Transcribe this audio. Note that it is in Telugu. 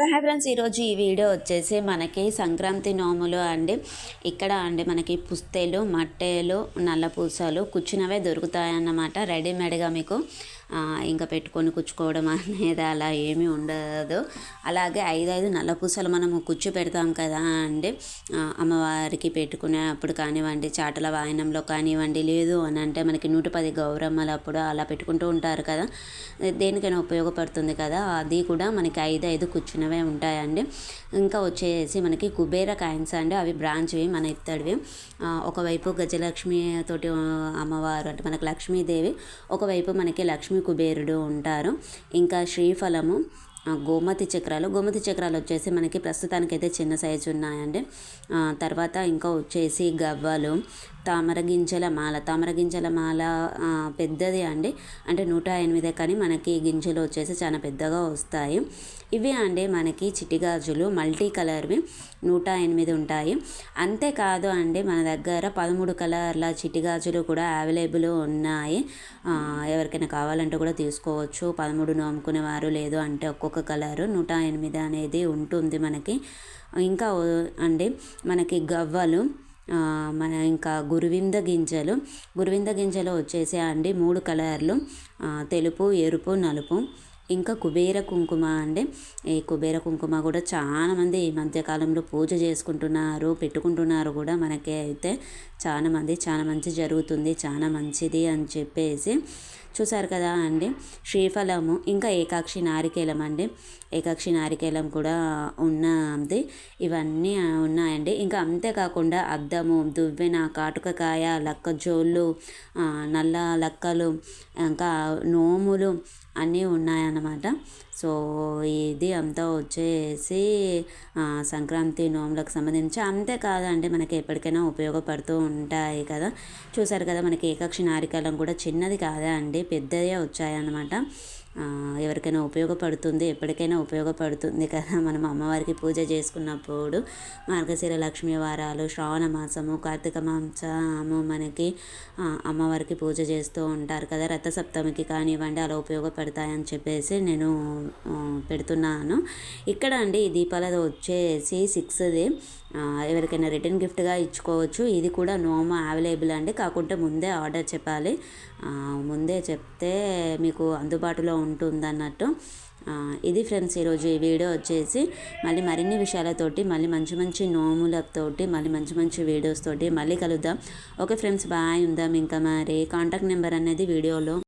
హాయ్ ఫ్రెండ్స్ ఈరోజు ఈ వీడియో వచ్చేసి మనకి సంక్రాంతి నోములు అండి. ఇక్కడ అండి మనకి పుస్తెలు మట్టెలు నల్ల పూసలు కూర్చున్నవే దొరుకుతాయన్నమాట. రెడీమేడ్గా మీకు. ఇంకా పెట్టుకొని కుచ్చుకోవడం అనేది అలా ఏమీ ఉండదు. అలాగే ఐదైదు నల్ల పూసలు మనము కుచ్చు పెడతాం కదా అండి. అమ్మవారికి పెట్టుకునే అప్పుడు కానివ్వండి చాటల వాయనంలో కానివ్వండి లేదు అని అంటే మనకి నూట పది గౌరమ్మలు అప్పుడు అలా పెట్టుకుంటూ ఉంటారు కదా. దేనికైనా ఉపయోగపడుతుంది కదా. అది కూడా మనకి ఐదు ఐదు కూర్చున్నవే ఉంటాయండి. ఇంకా వచ్చేసి మనకి కుబేర కాయిన్స్ అండి. అవి బ్రాంచ్వి మన ఇత్తడివి. ఒకవైపు గజలక్ష్మి తోటి అమ్మవారు అంటే మనకి లక్ష్మీదేవి ఒకవైపు మనకి లక్ష్మీ కుబేరుడు ఉంటారు. ఇంకా శ్రీఫలము గోమతి చక్రాలు. గోమతి చక్రాలు వచ్చేసి మనకి ప్రస్తుతానికి అయితే చిన్న సైజు ఉన్నాయండి. తర్వాత ఇంకా వచ్చేసి గవ్వలు తామర గింజల మాల. తామర గింజల మాల పెద్దది అండి. అంటే నూట ఎనిమిదే కానీ మనకి గింజలు వచ్చేసి చాలా పెద్దగా వస్తాయి. ఇవి అండి మనకి చిటిగాజులు మల్టీ కలర్వి నూట ఎనిమిది ఉంటాయి. అంతేకాదు అండి మన దగ్గర పదమూడు కలర్ల చిటిగాజులు కూడా అవైలబుల్ ఉన్నాయి. ఎవరికైనా కావాలంటే కూడా తీసుకోవచ్చు. పదమూడు నోముకునేవారు లేదు అంటే ఒక్కొక్క ఒక కలరు నూట ఎనిమిది అనేది ఉంటుంది మనకి. ఇంకా అండి మనకి గవ్వలు మన ఇంకా గురువింద గింజలు. గురువింద గింజలు వచ్చేసి అండి మూడు కలర్లు తెలుపు ఎరుపు నలుపు. ఇంకా కుబేర కుంకుమ అండి. ఈ కుబేర కుంకుమ కూడా చాలామంది ఈ మధ్యకాలంలో పూజ చేసుకుంటున్నారు పెట్టుకుంటున్నారు కూడా మనకి అయితే. చాలామంది చాలా మంచి జరుగుతుంది చాలా మంచిది అని చెప్పేసి. చూసారు కదా అండి. శ్రీఫలము ఇంకా ఏకాక్షి నారికేలం అండి. ఏకాక్షి నారికేలం కూడా ఉన్నది ఇవన్నీ ఉన్నాయండి. ఇంకా అంతేకాకుండా అద్దము దువ్వెన కాటుకకాయ లక్క జోళ్ళు నల్ల లక్కలు ఇంకా నోములు అన్నీ ఉన్నాయన్నమాట. సో ఇది అంతా వచ్చేసి సంక్రాంతి నోములకు సంబంధించి అంతేకాదండి మనకి ఎప్పటికైనా ఉపయోగపడుతూ ఉంటాయి కదా. చూసారు కదా మనకి ఏకాక్షి నారికలం కూడా చిన్నది కాదా అండి? పెద్దదే వచ్చాయన్నమాట. ఎవరికైనా ఉపయోగపడుతుంది ఎప్పటికైనా ఉపయోగపడుతుంది కదా. మనం అమ్మవారికి పూజ చేసుకున్నప్పుడు మార్గశిర లక్ష్మీ వారాలు శ్రావణ మాసము కార్తీక మాసము మనకి అమ్మవారికి పూజ చేస్తూ ఉంటారు కదా. రథ సప్తమికి కానివ్వండి అలా ఉపయోగపడతాయని చెప్పేసి నేను పెడుతున్నాను. ఇక్కడ అండి ఈ దీపాలది వచ్చేసి సిక్స్ది. ఎవరికైనా రిటర్న్ గిఫ్ట్గా ఇచ్చుకోవచ్చు. ఇది కూడా నోమో అవైలబుల్ అండి. కాకుంటే ముందే ఆర్డర్ చెప్పాలి. ముందే చెప్తే మీకు అందుబాటులో ఉంటుంది అన్నట్టు ఇది ఫ్రెండ్స్ ఈరోజు ఈ వీడియో వచ్చేసి మళ్ళీ మరిన్ని విషయాలతోటి మళ్ళీ మంచి మంచి నోములతోటి మళ్ళీ మంచి మంచి వీడియోస్ తోటి మళ్ళీ కలుద్దాం. ఓకే ఫ్రెండ్స్ బాయ్ ఉందాం ఇంకా మరి. కాంటాక్ట్ నెంబర్ అనేది వీడియోలో